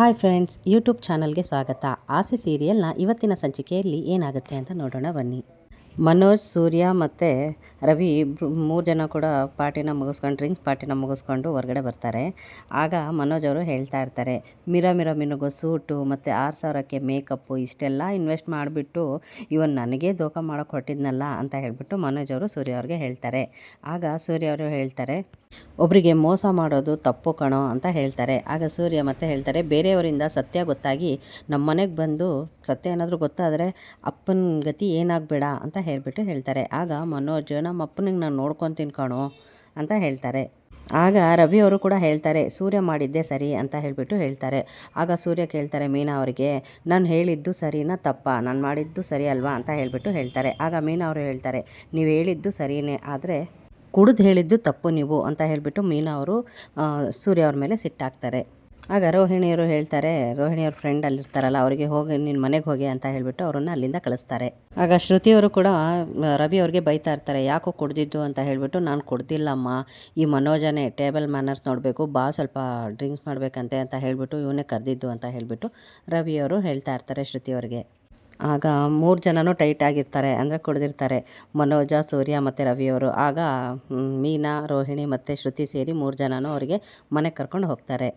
Hi friends YouTube ಚಾನಲ್ಗೆ ಸ್ವಾಗತ. ಆಸೆ ಸೀರಿಯಲ್ನ ಇವತ್ತಿನ ಸಂಚಿಕೆಯಲ್ಲಿ ಏನಾಗುತ್ತೆ ಅಂತ ನೋಡೋಣ ಬನ್ನಿ. ಮನೋಜ್, ಸೂರ್ಯ ಮತ್ತು ರವಿ ಇಬ್ರು ಮೂರು ಜನ ಕೂಡ ಪಾರ್ಟಿನ ಮುಗಿಸ್ಕೊಂಡು, ಡ್ರಿಂಕ್ಸ್ ಪಾರ್ಟಿನ ಮುಗಿಸ್ಕೊಂಡು ಹೊರಗಡೆ ಬರ್ತಾರೆ. ಆಗ ಮನೋಜ್ ಅವರು ಹೇಳ್ತಾ ಇರ್ತಾರೆ, ಮಿರ ಮಿರ ಮಿನುಗೋ, ಸೂಟು ಮತ್ತು ಆರು ಸಾವಿರಕ್ಕೆ ಮೇಕಪ್ಪು ಇಷ್ಟೆಲ್ಲ ಇನ್ವೆಸ್ಟ್ ಮಾಡಿಬಿಟ್ಟು ಇವನ್ ನನಗೆ ದೋಖ ಮಾಡೋಕೆ ಹೊರಟಿದ್ನಲ್ಲ ಅಂತ ಹೇಳಿಬಿಟ್ಟು ಮನೋಜ್ ಅವರು ಸೂರ್ಯ ಅವ್ರಿಗೆ ಹೇಳ್ತಾರೆ. ಆಗ ಸೂರ್ಯ ಅವರು ಹೇಳ್ತಾರೆ ಒಬ್ಬರಿಗೆ ಮೋಸ ಮಾಡೋದು ತಪ್ಪು ಕಣೋ ಅಂತ ಹೇಳ್ತಾರೆ. ಆಗ ಸೂರ್ಯ ಮತ್ತೆ ಹೇಳ್ತಾರೆ, ಬೇರೆಯವರಿಂದ ಸತ್ಯ ಗೊತ್ತಾಗಿ ನಮ್ಮ ಮನೆಗೆ ಬಂದು, ಸತ್ಯ ಏನಾದರೂ ಗೊತ್ತಾದರೆ ಅಪ್ಪನ ಗತಿ ಏನಾಗಬೇಡ ಅಂತ ಹೇಳಿಬಿಟ್ಟು ಹೇಳ್ತಾರೆ. ಆಗ ಮನೋಜ್, ನಮ್ಮ ಅಪ್ಪನಿಗೆ ನಾನು ನೋಡ್ಕೊತೀನಿ ಕಣೋ ಅಂತ ಹೇಳ್ತಾರೆ. ಆಗ ರವಿ ಅವರು ಕೂಡ ಹೇಳ್ತಾರೆ, ಸೂರ್ಯ ಮಾಡಿದ್ದೆ ಸರಿ ಅಂತ ಹೇಳಿಬಿಟ್ಟು ಹೇಳ್ತಾರೆ. ಆಗ ಸೂರ್ಯ ಕೇಳ್ತಾರೆ ಮೀನಾ ಅವರಿಗೆ, ನಾನು ಹೇಳಿದ್ದು ಸರಿನಾ ತಪ್ಪ? ನಾನು ಮಾಡಿದ್ದು ಸರಿ ಅಲ್ವಾ? ಅಂತ ಹೇಳಿಬಿಟ್ಟು ಹೇಳ್ತಾರೆ. ಆಗ ಮೀನಾ ಅವರು ಹೇಳ್ತಾರೆ, ನೀವು ಹೇಳಿದ್ದು ಸರಿಯೇ ಆದರೆ ಕುಡಿದು ಹೇಳಿದ್ದು ತಪ್ಪು ನೀವು ಅಂತ ಹೇಳಿಬಿಟ್ಟು ಮೀನಾ ಅವರು ಸೂರ್ಯ ಅವ್ರ ಮೇಲೆ ಸಿಟ್ಟಾಗ್ತಾರೆ ಆಗ ರೋಹಿಣಿಯವರು ಹೇಳ್ತಾರೆ, ರೋಹಿಣಿಯವ್ರ ಫ್ರೆಂಡ್ ಅಲ್ಲಿರ್ತಾರಲ್ಲ, ಅವರಿಗೆ ಹೋಗಿ ನಿನ್ನ ಮನೆಗೆ ಹೋಗಿ ಅಂತ ಹೇಳಿಬಿಟ್ಟು ಅವರನ್ನು ಅಲ್ಲಿಂದ ಕಳಿಸ್ತಾರೆ. ಆಗ ಶ್ರುತಿಯವರು ಕೂಡ, ರವಿ ಅವ್ರಿಗೆ ಬೈತಾ ಇರ್ತಾರೆ, ಯಾಕೋ ಕುಡ್ದಿದ್ದು ಅಂತ ಹೇಳಿಬಿಟ್ಟು, ನಾನು ಕುಡ್ದಿಲ್ಲಮ್ಮ, ಈ ಮನೋಜನೇ ಟೇಬಲ್ ಮ್ಯಾನರ್ಸ್ ನೋಡಬೇಕು, ಬಾ ಸ್ವಲ್ಪ ಡ್ರಿಂಕ್ಸ್ ಮಾಡಬೇಕಂತೆ ಅಂತ ಹೇಳಿಬಿಟ್ಟು, ಇವನೇ ಕರೆದಿದ್ದು ಅಂತ ಹೇಳಿಬಿಟ್ಟು ರವಿಯವರು ಹೇಳ್ತಾ ಇರ್ತಾರೆ ಶ್ರುತಿಯವ್ರಿಗೆ. ಆಗ ಮೂರು ಜನನೂ ಟೈಟ್ ಆಗಿರ್ತಾರೆ, ಅಂದರೆ ಕುಡಿದಿರ್ತಾರೆ, ಮನೋಜ, ಸೂರ್ಯ ಮತ್ತು ರವಿಯವರು. ಆಗ ಮೀನಾ, ರೋಹಿಣಿ ಮತ್ತು ಶ್ರುತಿ ಸೇರಿ ಮೂರು ಜನನೂ ಅವರಿಗೆ ಮನೆಗೆ ಕರ್ಕೊಂಡು ಹೋಗ್ತಾರೆ.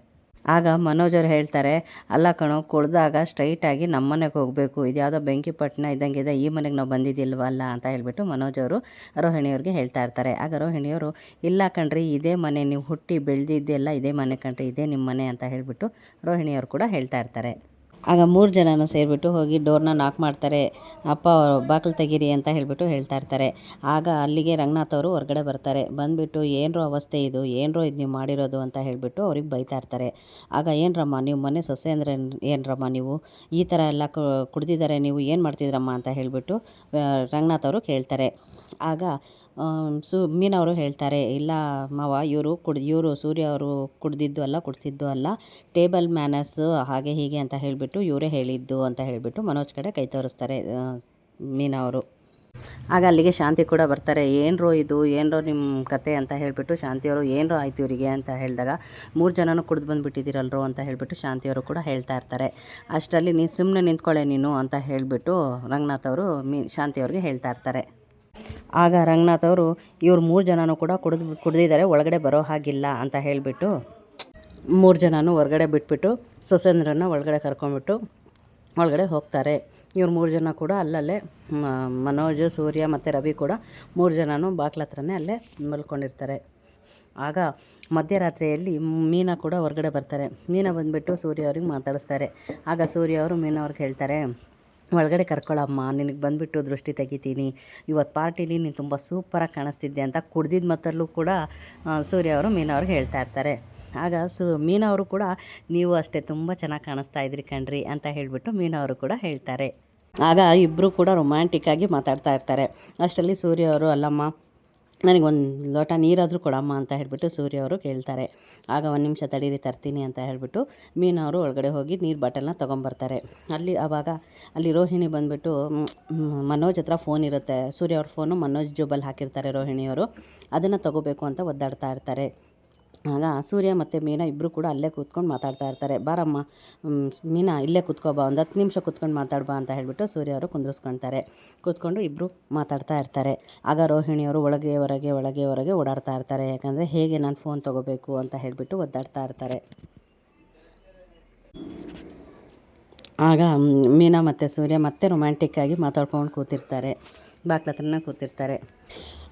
ಆಗ ಮನೋಜರು ಹೇಳ್ತಾರೆ, ಅಲ್ಲ ಕಣೋ, ಕುಡ್ದಾಗ ಸ್ಟ್ರೈಟಾಗಿ ನಮ್ಮ ಮನೆಗೆ ಹೋಗಬೇಕು. ಇದು ಯಾವುದೋ ಬೆಂಕಿ ಪಟ್ಟಣ ಇದ್ದಂಗಿದೆ ಈ ಮನೆಗೆ ನಾವು ಬಂದಿದ್ದಿಲ್ವಲ್ಲ ಅಂತ ಹೇಳಿಬಿಟ್ಟು ಮನೋಜವರು ರೋಹಿಣಿಯವ್ರಿಗೆ ಹೇಳ್ತಾ ಇರ್ತಾರೆ. ಆಗ ರೋಹಿಣಿಯವರು ಇಲ್ಲ ಕಣ್ರಿ, ಇದೇ ಮನೆ, ನೀವು ಹುಟ್ಟಿ ಬೆಳೆದಿದ್ದೆಲ್ಲ ಇದೇ ಮನೆ ಕಣ್ರಿ, ಇದೇ ನಿಮ್ಮ ಮನೆ ಅಂತ ಹೇಳಿಬಿಟ್ಟು ರೋಹಿಣಿಯವರು ಕೂಡ ಹೇಳ್ತಾ ಇರ್ತಾರೆ. ಆಗ ಮೂರು ಜನನೂ ಸೇರಿಬಿಟ್ಟು ಹೋಗಿ ಡೋರ್ನ ನಾಕ್ ಮಾಡ್ತಾರೆ. ಅಪ್ಪ ಬಾಗಿಲು ತೆಗೀರಿ ಅಂತ ಹೇಳಿಬಿಟ್ಟು ಹೇಳ್ತಾ ಇರ್ತಾರೆ. ಆಗ ಅಲ್ಲಿಗೆ ರಂಗನಾಥ್ ಅವರು ಹೊರಗಡೆ ಬರ್ತಾರೆ. ಬಂದುಬಿಟ್ಟು, ಏನರೋ ಅವಸ್ಥೆ ಇದು? ಏನರೋ ಇದು ನೀವು ಮಾಡಿರೋದು? ಅಂತ ಹೇಳಿಬಿಟ್ಟು ಅವ್ರಿಗೆ ಬೈತಾ ಇರ್ತಾರೆ. ಆಗ, ಏನರಮ್ಮ, ನೀವು ಮನೆ ಸೊಸೆ ಅಂದರೆ ಏನರಮ್ಮ ನೀವು? ಈ ಥರ ಎಲ್ಲ ಕುಡ್ದಿದ್ದಾರೆ ನೀವು, ಏನು ಮಾಡ್ತಿದ್ರಮ್ಮ? ಅಂತ ಹೇಳಿಬಿಟ್ಟು ರಂಗನಾಥ್ ಅವರು ಕೇಳ್ತಾರೆ. ಆಗ ಸು, ಮೀನವರು ಹೇಳ್ತಾರೆ, ಇಲ್ಲ ಮಾವ, ಇವರು ಕುಡ್, ಇವರು ಸೂರ್ಯ ಅವರು ಕುಡ್ದಿದ್ದು ಅಲ್ಲ, ಕುಡಿಸಿದ್ದು ಅಲ್ಲ, ಟೇಬಲ್ ಮ್ಯಾನರ್ಸ್ ಹಾಗೆ ಹೀಗೆ ಅಂತ ಹೇಳಿಬಿಟ್ಟು ಇವರೇ ಹೇಳಿದ್ದು ಅಂತ ಹೇಳಿಬಿಟ್ಟು ಮನೋಜ್ ಕಡೆ ಕೈ ತೋರಿಸ್ತಾರೆ ಮೀನವರು. ಆಗ ಅಲ್ಲಿಗೆ ಶಾಂತಿ ಕೂಡ ಬರ್ತಾರೆ, ಏನರೋ ಇದು, ಏನರೋ ನಿಮ್ಮ ಕತೆ ಅಂತ ಹೇಳಿಬಿಟ್ಟು ಶಾಂತಿಯವರು ಏನರೋ ಆಯ್ತು ಇವರಿಗೆ ಅಂತ ಹೇಳಿದಾಗ, ಮೂರು ಜನನೂ ಕುಡ್ದು ಬಂದುಬಿಟ್ಟಿದ್ದೀರಲ್ರೋ ಅಂತ ಹೇಳಿಬಿಟ್ಟು ಶಾಂತಿಯವರು ಕೂಡ ಹೇಳ್ತಾ ಇರ್ತಾರೆ. ಅಷ್ಟರಲ್ಲಿ ನೀನು ಸುಮ್ಮನೆ ನಿಂತ್ಕೊಳ್ಳೆ ನೀನು ಅಂತ ಹೇಳಿಬಿಟ್ಟು ರಂಗನಾಥ್ ಅವರು ಮೀ ಶಾಂತಿಯವ್ರಿಗೆ ಹೇಳ್ತಾ ಇರ್ತಾರೆ. ಆಗ ರಂಗನಾಥ್ ಅವರು, ಇವ್ರು ಮೂರು ಜನನೂ ಕೂಡ ಕುಡಿದು ಕುಡ್ದಿದ್ದಾರೆ ಒಳಗಡೆ ಬರೋ ಹಾಗಿಲ್ಲ ಅಂತ ಹೇಳಿಬಿಟ್ಟು, ಮೂರು ಜನನೂ ಹೊರಗಡೆ ಬಿಟ್ಬಿಟ್ಟು ಸುಸೇಂದ್ರನ ಒಳಗಡೆ ಕರ್ಕೊಂಡ್ಬಿಟ್ಟು, ಒಳಗಡೆ ಹೋಗ್ತಾರೆ. ಇವ್ರು ಮೂರು ಜನ ಕೂಡ ಅಲ್ಲಲ್ಲೇ ಮನೋಜ್, ಸೂರ್ಯ ಮತ್ತು ರವಿ ಕೂಡ ಮೂರು ಜನನೂ ಬಾಕ್ಲ ಹತ್ರನೇ ಅಲ್ಲೇ ಮಲ್ಕೊಂಡಿರ್ತಾರೆ. ಆಗ ಮಧ್ಯರಾತ್ರಿಯಲ್ಲಿ ಮೀನಾ ಕೂಡ ಹೊರಗಡೆ ಬರ್ತಾರೆ. ಮೀನಾ ಬಂದುಬಿಟ್ಟು ಸೂರ್ಯ ಅವ್ರಿಗೆ ಮಾತಾಡಿಸ್ತಾರೆ. ಆಗ ಸೂರ್ಯ ಅವರು ಮೀನಾ ಅವ್ರಿಗೆ ಹೇಳ್ತಾರೆ ಒಳಗಡೆ ಕರ್ಕೊಳ್ಳಮ್ಮ ನಿನಗೆ ಬಂದುಬಿಟ್ಟು ದೃಷ್ಟಿ ತೆಗಿತೀನಿ. ಇವತ್ತು ಪಾರ್ಟಿಲಿ ನೀನು ತುಂಬ ಸೂಪರಾಗಿ ಕಾಣಿಸ್ತಿದ್ದೆ ಅಂತ ಕುಡ್ದಿದ್ದ ಮತ್ತಲ್ಲೂ ಕೂಡ ಸೂರ್ಯ ಅವರು ಮೀನಾ ಅವ್ರಿಗೆ ಹೇಳ್ತಾ ಇರ್ತಾರೆ. ಆಗ ಸು, ಮೀನಾ ಅವರು ಕೂಡ, ನೀವು ಅಷ್ಟೇ ತುಂಬ ಚೆನ್ನಾಗಿ ಕಾಣಿಸ್ತಾ ಇದ್ರಿ ಕಣ್ರಿ ಅಂತ ಹೇಳಿಬಿಟ್ಟು ಮೀನಾ ಅವರು ಕೂಡ ಹೇಳ್ತಾರೆ. ಆಗ ಇಬ್ಬರು ಕೂಡ ರೊಮ್ಯಾಂಟಿಕ್ಕಾಗಿ ಮಾತಾಡ್ತಾ ಇರ್ತಾರೆ. ಅಷ್ಟರಲ್ಲಿ ಸೂರ್ಯ ಅವರು, ಅಲ್ಲಮ್ಮ ನನಗೊಂದು ಲೋಟ ನೀರಾದರೂ ಕೊಡಮ್ಮ ಅಂತ ಹೇಳಿಬಿಟ್ಟು ಸೂರ್ಯ ಅವರು ಕೇಳ್ತಾರೆ. ಆಗ ಒಂದು ನಿಮಿಷ ತಡೀರಿ, ತರ್ತೀನಿ ಅಂತ ಹೇಳಿಬಿಟ್ಟು ಮೀನವರು ಒಳಗಡೆ ಹೋಗಿ ನೀರು ಬಾಟಲ್ನ ತೊಗೊಂಬರ್ತಾರೆ. ಅಲ್ಲಿ ಆವಾಗ ಅಲ್ಲಿ ರೋಹಿಣಿ ಬಂದುಬಿಟ್ಟು ಮನೋಜ್ ಹತ್ರ ಫೋನ್ ಇರುತ್ತೆ. ಸೂರ್ಯ ಅವ್ರ ಫೋನು ಮನೋಜ್ ಜೋಬಲ್ಲಿ ಹಾಕಿರ್ತಾರೆ ರೋಹಿಣಿಯವರು. ಅದನ್ನು ತಗೋಬೇಕು ಅಂತ ಒದ್ದಾಡ್ತಾ ಇರ್ತಾರೆ. ಆಗ ಸೂರ್ಯ ಮತ್ತು ಮೀನಾ ಇಬ್ಬರು ಕೂಡ ಅಲ್ಲೇ ಕೂತ್ಕೊಂಡು ಮಾತಾಡ್ತಾ ಇರ್ತಾರೆ. ಬಾರಮ್ಮ ಮೀನಾ ಇಲ್ಲೇ ಕೂತ್ಕೋಬಾ ಒಂದು ಹತ್ತು ನಿಮಿಷ ಕೂತ್ಕೊಂಡು ಮಾತಾಡ್ಬಾ ಅಂತ ಹೇಳಿಬಿಟ್ಟು ಸೂರ್ಯ ಅವರು ಕುಂದ್ರಿಸ್ಕೊಳ್ತಾರೆ ಕೂತ್ಕೊಂಡು ಇಬ್ಬರು ಮಾತಾಡ್ತಾ ಇರ್ತಾರೆ. ಆಗ ರೋಹಿಣಿಯವರು ಒಳಗೆ, ಹೊರಗೆ ಒಳಗೆ, ಹೊರಗೆ ಓಡಾಡ್ತಾ ಇರ್ತಾರೆ. ಯಾಕಂದರೆ ಹೇಗೆ ನಾನು ಫೋನ್ ತೊಗೋಬೇಕು ಅಂತ ಹೇಳಿಬಿಟ್ಟು ಒದ್ದಾಡ್ತಾ ಇರ್ತಾರೆ. ಆಗ ಮೀನಾ ಮತ್ತು ಸೂರ್ಯ ಮತ್ತೆ ರೊಮ್ಯಾಂಟಿಕ್ಕಾಗಿ ಮಾತಾಡ್ಕೊಂಡು ಕೂತಿರ್ತಾರೆ. ಬಾಕ್ಲತ್ರನ ಕೂತಿರ್ತಾರೆ.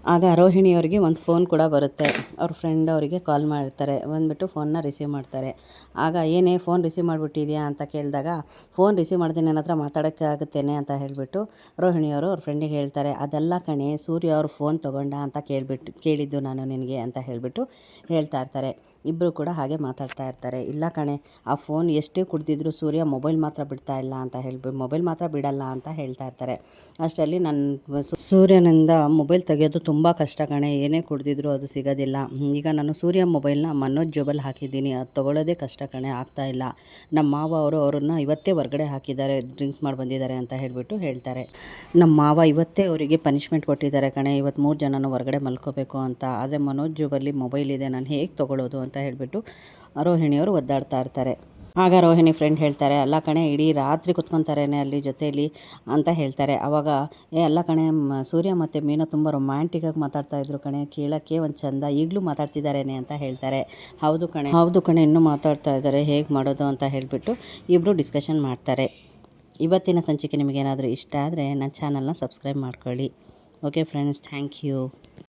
ಆಗ ರೋಹಿಣಿಯವರಿಗೆ ಒಂದು ಫೋನ್ ಕೂಡ ಬರುತ್ತೆ. ಅವ್ರ ಫ್ರೆಂಡ್ ಅವರಿಗೆ ಕಾಲ್ ಮಾಡ್ತಾರೆ. ಬಂದುಬಿಟ್ಟು ಫೋನ್ನ ರಿಸೀವ್ ಮಾಡ್ತಾರೆ. ಆಗ, ಏನೇ ಫೋನ್ ರಿಸೀವ್ ಮಾಡಿಬಿಟ್ಟಿದೆಯಾ ಅಂತ ಕೇಳಿದಾಗ ಫೋನ್ ರಿಸೀವ್ ಮಾಡ್ತೀನಿ ನನ್ನ ಹತ್ರ ಮಾತಾಡೋಕ್ಕೆ ಆಗುತ್ತೇನೆ ಅಂತ ಹೇಳಿಬಿಟ್ಟು ರೋಹಿಣಿಯವರು ಅವ್ರ ಫ್ರೆಂಡಿಗೆ ಹೇಳ್ತಾರೆ. ಅದೆಲ್ಲ ಕಣೆ, ಸೂರ್ಯ ಅವ್ರ ಫೋನ್ ತೊಗೊಂಡ ಅಂತ ಕೇಳಿಬಿಟ್ಟು ಕೇಳಿದ್ದು ನಾನು ನಿನಗೆ ಅಂತ ಹೇಳಿಬಿಟ್ಟು ಹೇಳ್ತಾ ಇರ್ತಾರೆ. ಇಬ್ಬರು ಕೂಡ ಹಾಗೆ ಮಾತಾಡ್ತಾ ಇರ್ತಾರೆ. ಇಲ್ಲ ಕಣೆ, ಆ ಫೋನ್ ಎಷ್ಟೇ ಕುಡ್ದಿದ್ರು ಸೂರ್ಯ ಮೊಬೈಲ್ ಮಾತ್ರ ಬಿಡ್ತಾ ಇಲ್ಲ ಅಂತ ಹೇಳ್ಬಿಟ್ಟು ಮೊಬೈಲ್ ಮಾತ್ರ ಬಿಡಲ್ಲ ಅಂತ ಹೇಳ್ತಾ ಇರ್ತಾರೆ. ಅಷ್ಟರಲ್ಲಿ ನನ್ನ ಸೂರ್ಯನಿಂದ ಮೊಬೈಲ್ ತೆಗೆಯೋದು ತುಂಬ ಕಷ್ಟ ಕಣೆ, ಏನೇ ಕುಡ್ದಿದ್ರು ಅದು ಸಿಗೋದಿಲ್ಲ. ಈಗ ನಾನು ಸೂರ್ಯ ಮೊಬೈಲ್ನ ಮನೋಜ್ ಜೋಬಲ್ ಹಾಕಿದ್ದೀನಿ, ಅದು ತೊಗೊಳ್ಳೋದೇ ಕಷ್ಟ ಕಣೆ, ಆಗ್ತಾ ಇಲ್ಲ. ನಮ್ಮ ಮಾವ ಅವರು ಅವರನ್ನು ಇವತ್ತೇ ಹೊರಗಡೆ ಹಾಕಿದ್ದಾರೆ, ಡ್ರಿಂಕ್ಸ್ ಮಾಡಿ ಬಂದಿದ್ದಾರೆ ಅಂತ ಹೇಳಿಬಿಟ್ಟು ಹೇಳ್ತಾರೆ. ನಮ್ಮ ಮಾವ ಇವತ್ತೇ ಅವರಿಗೆ ಪನಿಷ್ಮೆಂಟ್ ಕೊಟ್ಟಿದ್ದಾರೆ ಕಣೆ, ಇವತ್ತು ಮೂರು ಜನನ ಹೊರಗಡೆ ಮಲ್ಕೋಬೇಕು ಅಂತ. ಆದರೆ ಮನೋಜ್ ಜೋಬಲ್ಲಿ ಮೊಬೈಲ್ ಇದೆ, ನಾನು ಹೇಗೆ ತೊಗೊಳ್ಳೋದು ಅಂತ ಹೇಳಿಬಿಟ್ಟು ರೋಹಿಣಿಯವರು ಒದ್ದಾಡ್ತಾ ಇರ್ತಾರೆ. ಆಗ ರೋಹಿಣಿ ಫ್ರೆಂಡ್ ಹೇಳ್ತಾರೆ, ಅಲ್ಲ ಕಣೆ, ಇಡೀ ರಾತ್ರಿ ಕುತ್ಕೊತಾರೇನೆ ಅಲ್ಲಿ ಜೊತೆಯಲ್ಲಿ ಅಂತ ಹೇಳ್ತಾರೆ. ಅವಾಗ, ಏ, ಅಲ್ಲ ಕಣೆ ಸೂರ್ಯ ಮತ್ತು ಮೀನಾ ತುಂಬ ರೊಮ್ಯಾಂಟಿಕಾಗಿ ಮಾತಾಡ್ತಾ ಇದ್ರು ಕಣೆ, ಕೇಳೋಕ್ಕೆ ಒಂದು ಚಂದ, ಈಗಲೂ ಮಾತಾಡ್ತಿದ್ದಾರೇನೆ ಅಂತ ಹೇಳ್ತಾರೆ. ಹೌದು ಕಣೆ. ಹೌದು ಕಣೆ, ಇನ್ನೂ ಮಾತಾಡ್ತಾ ಇದ್ದಾರೆ ಹೇಗೆ ಮಾಡೋದು? ಅಂತ ಹೇಳಿಬಿಟ್ಟು ಇಬ್ಬರು ಡಿಸ್ಕಷನ್ ಮಾಡ್ತಾರೆ. ಇವತ್ತಿನ ಸಂಚಿಕೆ ನಿಮಗೇನಾದರೂ ಇಷ್ಟ ಆದರೆ ನನ್ನ ಚಾನಲ್ನ ಸಬ್ಸ್ಕ್ರೈಬ್ ಮಾಡ್ಕೊಳ್ಳಿ. Okay friends thank you